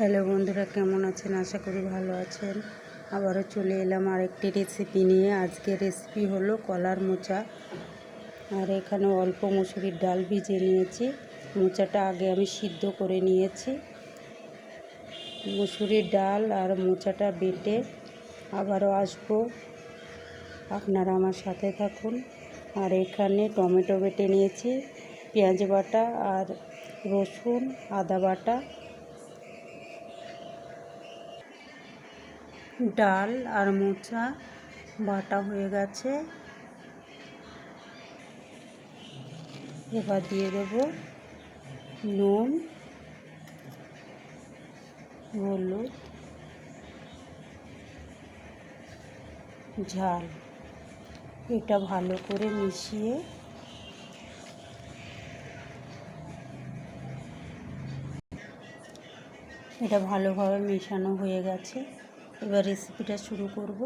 Hello বন্ধুরা, কেমন আছেন? আশা করি ভালো আছেন। আবারও চলে এলাম আরেকটি রেসিপি নিয়ে। আজকে রেসিপি হলো কলার মোচা। আর এখানে অল্প মুসুরির ডাল ভিজে নিয়েছি। মোচাটা আগে আমি সিদ্ধ করে নিয়েছি। মুসুরির ডাল আর মোচাটা বেটে আবারও আসব। আপনারা আমার সাথে থাকুন। আর এখানে টমেটো বেটে নিয়েছি, পেঁয়াজ বাটা আর রসুন, আদা বাটা। ডাল আর মোচা বাটা হয়ে গেছে। এবার দিয়ে দেব নুন, হলুদ, ঝাল। এটা ভালো করে মিশিয়ে এটা ভালোভাবে মেশানো হয়ে গেছে। এবার রেসিপিটা শুরু করব।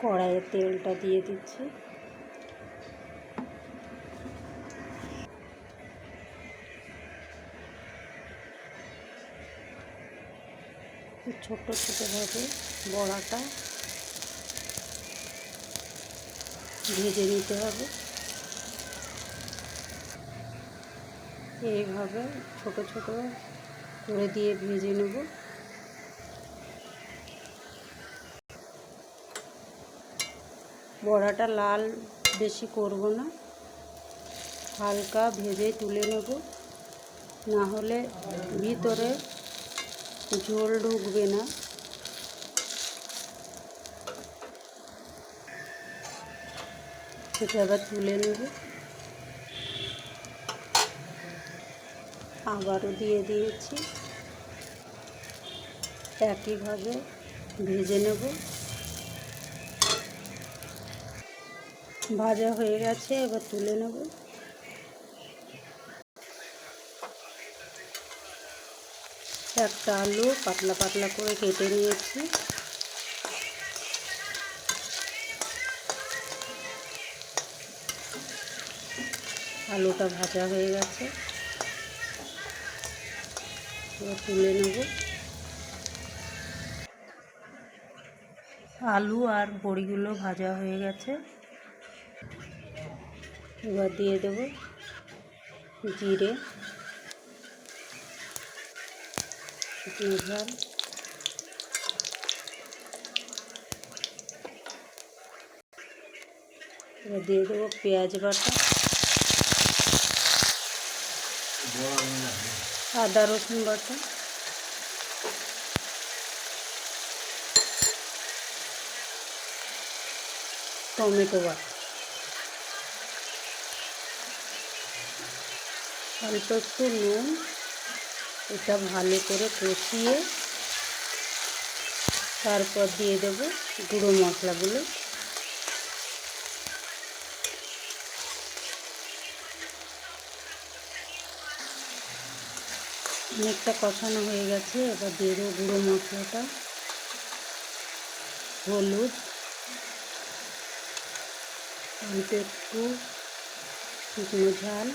কড়াইয়ে তেলটা দিয়ে দিচ্ছি। ছোট ছোটোভাবে বড়াটা ভেজে নিতে হবে। এইভাবে ছোট ছোট করে দিয়ে ভেজে নেব। বড়াটা লাল বেশি করব না। হালকা ভেজে তুলে নেব। না হলে ভিতরে ঝোল ঢুকবে না। সেটা আবার তুলে নেব। আবারও দিয়ে দিয়েছি। একইভাবে ভেজে নেব। ভাজা হয়ে গেছে, এবার তুলে নেব। একটা আলু পাতলা পাতলা করে কেটে নিয়েছি। আলুটা ভাজা হয়ে গেছে। তুলে নেব। আলু আর বড়িগুলো ভাজা হয়ে গেছে। এবার দিয়ে দেব জিরে ঝাল। এবার দিয়ে দেবো পেঁয়াজ বাটা। আদা রসুন বাটা টমেটো বাটা অল্প একটু নুন এটা ভালো করে কষিয়ে তারপর দিয়ে দেব গুঁড়ো মশলাগুলো অনেকটা কষানো হয়ে গেছে, এবার দেবো গুঁড়ো মশলাটা, হলুদ একটু শুকনো ঝাল,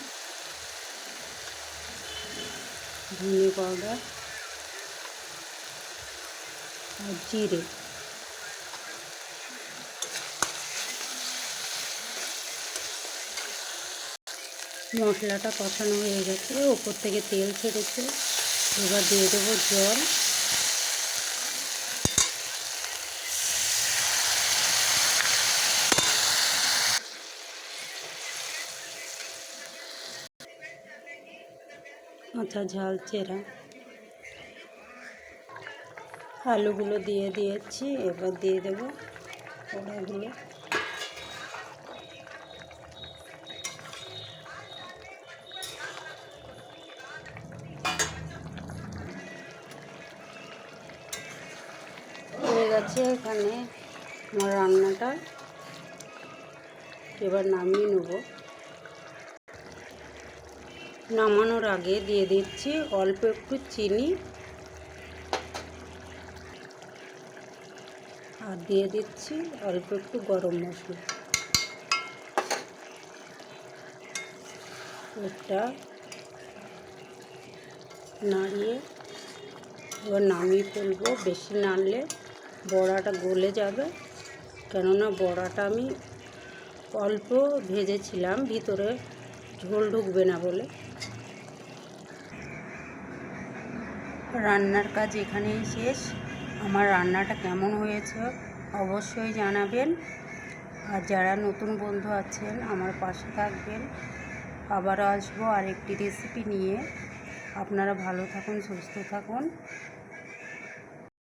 ধনে পাউডার আর জিরে। মশলাটা কষানো হয়ে গেছে, ওপর থেকে তেল ছেড়েছে। এবার দিয়ে দেবো জল। আচ্ছা ঝাল চেরা। আলুগুলো দিয়ে দিয়েছি, এবার দিয়ে দেবো ওড়াগুলো গেছে এখানে আমার রান্নাটা। এবার নামিয়ে নেব। নামানোর আগে দিয়ে দিচ্ছি অল্প একটু চিনি। আর দিয়ে দিচ্ছি অল্প একটু গরম মশলা। এটা নাড়িয়ে এবার নামিয়ে ফেলব। বেশি নাড়লে বড়াটা গলে যাবে। কেননা বড়াটা আমি অল্প ভেজেছিলাম, ভিতরে ঝোল ঢুকবে না বলে। রান্নার কাজ এখানেই শেষ। আমার রান্নাটা কেমন হয়েছে অবশ্যই জানাবেন। আর যারা নতুন বন্ধু আছেন, আমার পাশে থাকবেন। আবারও আসব আরেকটি রেসিপি নিয়ে। আপনারা ভালো থাকুন, সুস্থ থাকুন।